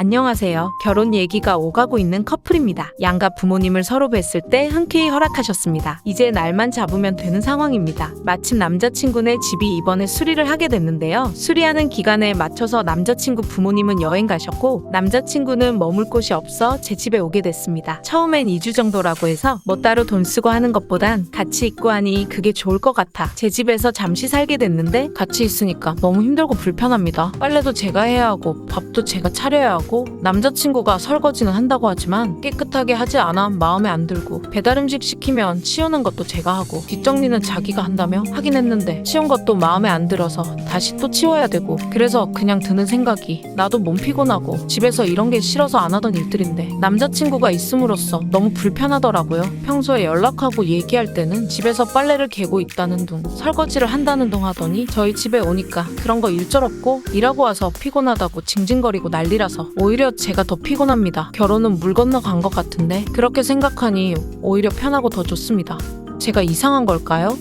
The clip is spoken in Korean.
안녕하세요. 결혼 얘기가 오가고 있는 커플입니다. 양가 부모님을 서로 뵀을 때 흔쾌히 허락하셨습니다. 이제 날만 잡으면 되는 상황입니다. 마침 남자친구네 집이 이번에 수리를 하게 됐는데요. 수리하는 기간에 맞춰서 남자친구 부모님은 여행 가셨고 남자친구는 머물 곳이 없어 제 집에 오게 됐습니다. 처음엔 2주 정도라고 해서 뭐 따로 돈 쓰고 하는 것보단 같이 있고 하니 그게 좋을 것 같아 제 집에서 잠시 살게 됐는데 같이 있으니까 너무 힘들고 불편합니다. 빨래도 제가 해야 하고 밥도 제가 차려야 하고 남자친구가 설거지는 한다고 하지만 깨끗하게 하지 않아 마음에 안 들고 배달 음식 시키면 치우는 것도 제가 하고 뒷정리는 자기가 한다며 하긴 했는데 치운 것도 마음에 안 들어서 다시 또 치워야 되고 그래서 그냥 드는 생각이 나도 몸 피곤하고 집에서 이런 게 싫어서 안 하던 일들인데 남자친구가 있음으로써 너무 불편하더라고요. 평소에 연락하고 얘기할 때는 집에서 빨래를 개고 있다는 둥 설거지를 한다는 둥 하더니 저희 집에 오니까 그런 거 일절 없고 일하고 와서 피곤하다고 징징거리고 난리라서 오히려 제가 더 피곤합니다. 결혼은 물 건너 간 것 같은데 그렇게 생각하니 오히려 편하고 더 좋습니다. 제가 이상한 걸까요?